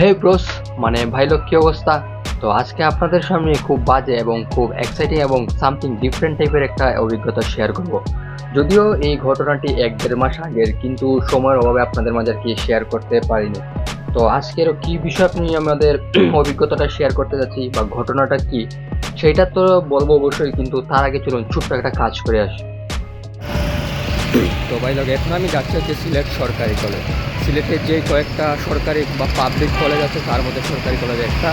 হে bros মানে ভাই লোক, কি অবস্থা? তো আজকে আপনাদের সামনে খুব বাজে এবং খুব এক্সাইটিং এবং সামথিং ডিফারেন্ট টাইপের একটা অভিজ্ঞতা শেয়ার করব। যদিও এই ঘটনাটি এক দেড় মাস আগের, কিন্তু সময়ের অভাবে আপনাদের মাঝে কি শেয়ার করতে পারিনি। তো আজকের কি বিষয় আপনি আমাদের অভিজ্ঞতাটা শেয়ার করতে যাচ্ছি বা ঘটনাটা কি, সেটা তো বলব অবশ্যই, কিন্তু তার আগে চলুন ছোট্ট একটা কাজ করে আসি। তো ভাই লোক, এখন আমি যাচ্ছি হচ্ছে সিলেট সরকারি কলেজ সিলেটের যে কয়েকটা সরকারি বা পাবলিক কলেজ আছে, তার মধ্যে সরকারি কলেজ একটা।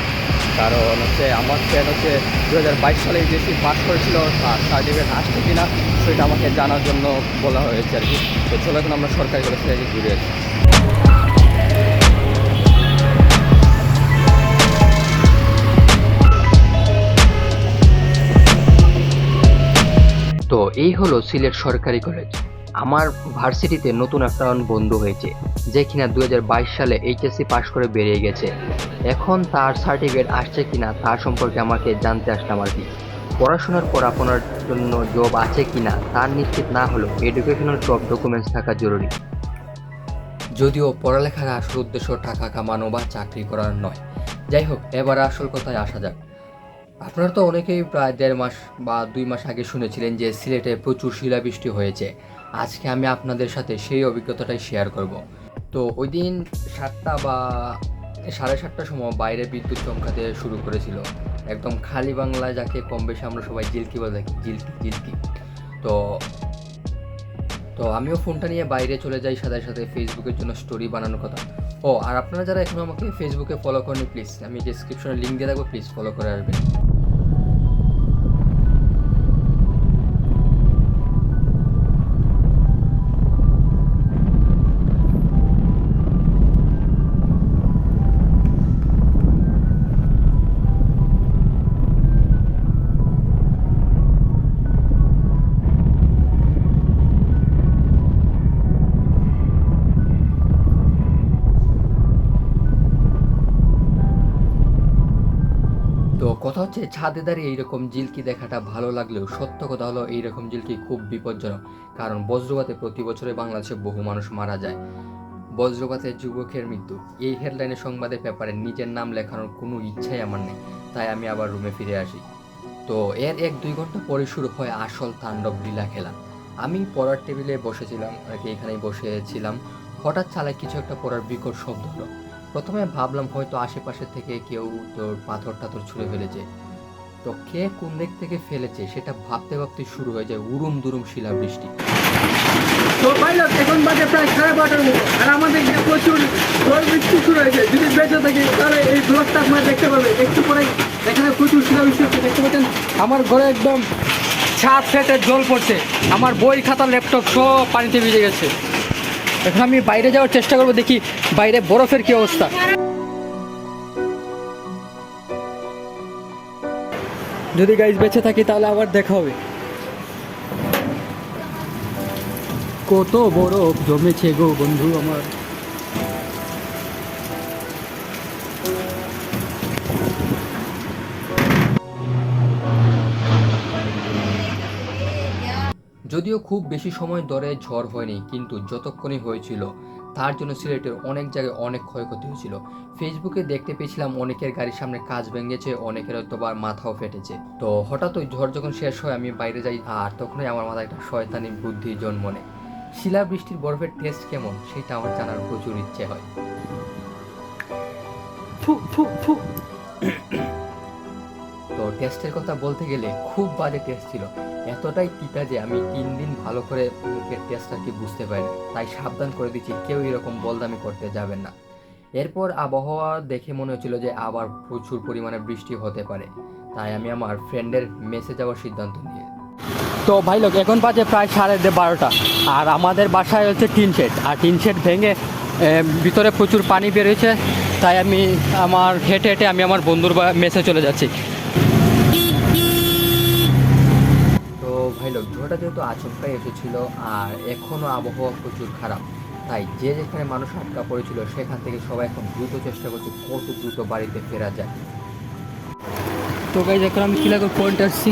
কারণ হচ্ছে আমার ফ্রেন্ড হচ্ছে দু হাজার বাইশ সালে এইচএসসি পাস করেছিল তার সার্টিফিকেট আসছে কিনা সেটা আমাকে জানার জন্য বলা হয়েছে আর কি। তো চলো এখন আমরা সরকারি কলেজ থেকে ঘুরে আসি। তো এই হলো সিলেট সরকারি কলেজ আমার ভার্সিটিতে নতুন একটা বন্ধু হয়েছে, যে কিনা দু হাজার বাইশ সালে এইচএসসি পাশ করে বেরিয়ে গেছে। এখন তার সার্টিফিকেট আসছে কিনা তার সম্পর্কে আমাকে জানতে আসলাম আর কি। পড়াশোনার পর আপনার জন্য জব আছে কিনা তার নিশ্চিত না হলেও এডুকেশনাল সব ডকুমেন্টস থাকা জরুরি। যদিও পড়ালেখার আসল উদ্দেশ্য টাকা কামানো বা চাকরি করার নয়। যাই হোক, এবার আসল কথায় আসা যাক। আপনারা তো অনেকেই প্রায় দেড় মাস বা দুই মাস আগে শুনেছিলেন যে সিলেটে প্রচুর শিলাবৃষ্টি হয়েছে। আজকে আমি আপনাদের সাথে সেই অভিজ্ঞতাটাই শেয়ার করব। তো ওই দিন সাতটা বা সাড়ে সাতটার সময় বাইরে বিদ্যুৎ চমকাতে শুরু করেছিল। একদম খালি বাংলায় যাকে কম বেশি আমরা সবাই জিলকি বলে থাকি, জিলকি জিলকি। তো তো আমিও ফোনটা নিয়ে বাইরে চলে যাই সাথে সাথে ফেসবুকের জন্য স্টোরি বানানোর কথা। ও, আর আপনারা যারা এখনও আমাকে ফেসবুকে ফলো করেনি প্লিজ আমি ডিসক্রিপশনে লিঙ্ক দিয়ে রাখব প্লিজ ফলো করে আসবেন। তো কথা হচ্ছে ছাদে দাঁড়িয়ে এইরকম জিলকি দেখাটা ভালো লাগলেও সত্য কথা হলো এইরকম জিলকি খুব বিপজ্জনক। কারণ বজ্রপাতে প্রতি বছরে বাংলাদেশে বহু মানুষ মারা যায়। বজ্রপাতে যুবকের মৃত্যু। এই হেডলাইনের সংবাদের পেপারে নিজের নাম লেখানোর কোনো ইচ্ছাই আমার নেই। তাই আমি আবার রুমে ফিরে আসি। তো এর এক দুই ঘণ্টা পরে শুরু হয় আসল তাণ্ডব লীলা খেলা। আমি পড়ার টেবিলে বসেছিলাম আর কি এখানেই বসেছিলাম। হঠাৎ চালায় কিছু একটা পড়ার বিকট শব্দ হলো। প্রথমে ভাবলাম হয়তো আশেপাশে থেকে কেউ তোর পাথর টাথর ছুঁড়ে ফেলেছে। তো কে কোন দিক থেকে ফেলেছে সেটা ভাবতে ভাবতে শুরু হয়ে যায় উরুম দুরুম শিলাবৃষ্টি তো পাইলট এখন বাজে প্রায় সাড়ে বারোটার মতো। আর আমাদের এখানে প্রচুর ঝড় বৃষ্টি শুরু হয়েছে। যদি বেঁচে থাকি তাহলে এই ব্লগটা আপনারা দেখতে পাবেন। একটু পরে এখানে প্রচুর শিলাবৃষ্টি হচ্ছে দেখতে পাচ্ছেন? আমার ঘরে একদম ছাদ ফেটে জল পড়ছে। আমার বই খাতা ল্যাপটপ সব পানিতে ভিজে গেছে। এখন আমি বাইরে যাওয়ার চেষ্টা করব, দেখি বাইরে বরফের কি অবস্থা। যদি গাইজ বেঁচে থাকি, তাহলে আবার দেখা হবে। কত বরফ জমেছে গো বন্ধু আমার। যদিও খুব বেশি সময় ধরে ঝড় হয়নি, কিন্তু যতক্ষণই হয়েছিল, তার জন্য সিলেটের অনেক জায়গায় অনেক ক্ষয়ক্ষতি হয়েছিল। ফেসবুকে দেখতে পেয়েছিলাম অনেকের গাড়ির সামনে কাজ ভেঙেছে, অনেকের হয়তো বা মাথাও ফেটেছে। তো হঠাৎ ওই ঝড় যখন শেষ হয়, আমি বাইরে যাই, আর তখনই আমার মাথায় একটা শয়তানি বুদ্ধি জন্ম নেয়। শিলা বৃষ্টির বরফের টেস্ট কেমন, সেটা আমার জানার প্রচুর ইচ্ছে হয়। ফু ফু ফু। টেস্টের কথা বলতে গেলে খুব বাজে টেস্ট ছিল। এতটাই তিতা যে আমি তিন দিন ভালো করে মুখের টেস্টটা কি বুঝতে পারি তাই সাবধান করে দিচ্ছি, কেউ এরকম বলদামি করতে যাবেন না। এরপর আবহাওয়া দেখে মনে হচ্ছিল যে আবার প্রচুর পরিমাণে বৃষ্টি হতে পারে। তাই আমি আমার ফ্রেন্ডের মেসে যাওয়ার সিদ্ধান্ত নিয়ে। তো ভাই লোক, এখন বাজে প্রায় সাড়ে বারোটা। আর আমাদের বাসায় হচ্ছে টিন শেড। আর টিন শেড ভেঙে ভিতরে প্রচুর পানি বেরোয়েছে তাই আমি আমার হেঁটে হেঁটে আমি আমার বন্ধুর মেসে চলে যাচ্ছি তো ভাই লোক ঝড়টা যেহেতু আচমকাই এসেছিল আর এখনও আবহাওয়া প্রচুর খারাপ, তাই যে যেখানে মানুষ আটকা পড়েছিল সেখান থেকে সবাই এখন দ্রুত চেষ্টা করছে কত দ্রুত বাড়িতে ফেরা যায়। তো গাইজ এখন আমি কিলাগর পয়েন্ট আসছি।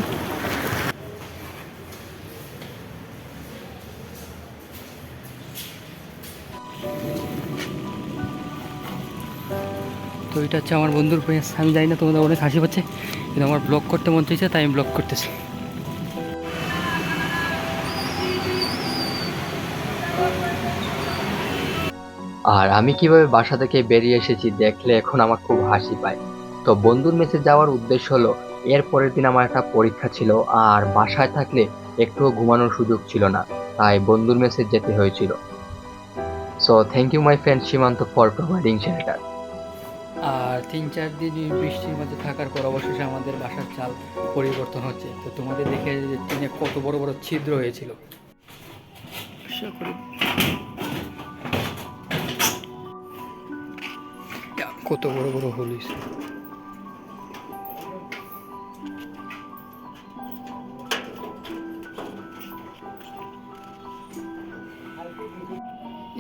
তো এটা হচ্ছে আমার বন্ধুর পেজ আমি জানি না তোমাদের অনেক হাসি পাচ্ছে, কিন্তু আমার ব্লগ করতে মন চাইছে, তাই আমি ব্লগ করতেছি। আর আমি কীভাবে বাসা থেকে বেরিয়ে এসেছি দেখলে এখন আমার খুব হাসি পায়। তো বন্ধুর মেসে যাওয়ার উদ্দেশ্য হলো এর পরের দিন আমার একটা পরীক্ষা ছিল আর বাসায় থাকলে একটুও ঘুমানোর সুযোগ ছিল না তাই বন্ধুর মেসে যেতে হয়েছিল। So thank you my friend Simanta for providing shelter আর তিন চার দিন বৃষ্টির মধ্যে থাকার পর অবশেষে আমাদের বাসার চাল পরিবর্তন হচ্ছে। তো তোমাদের দেখে যে টিনে কত বড় বড় ছিদ্র হয়েছিল। আশা করি কত বড় বড় হলিস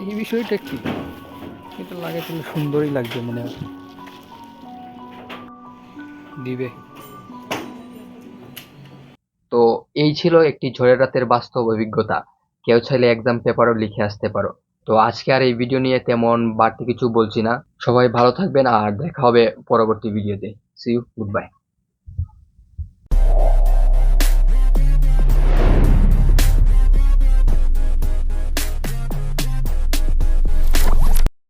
এই বিষয়টা কি? এটা লাগে তাহলে সুন্দরই লাগবে মনে হয়। দিবে। তো এই ছিল একটি ঝড়ের রাতের বাস্তব অভিজ্ঞতা। কেউ চাইলে এক্সাম পেপারও লিখে আসতে পারো। তো আজকে আর এই ভিডিও নিয়ে তেমন বাড়তি কিছু বলছি না। সবাই ভালো থাকবেন আর দেখা হবে পরবর্তী ভিডিওতে সি ইউ গুড বাই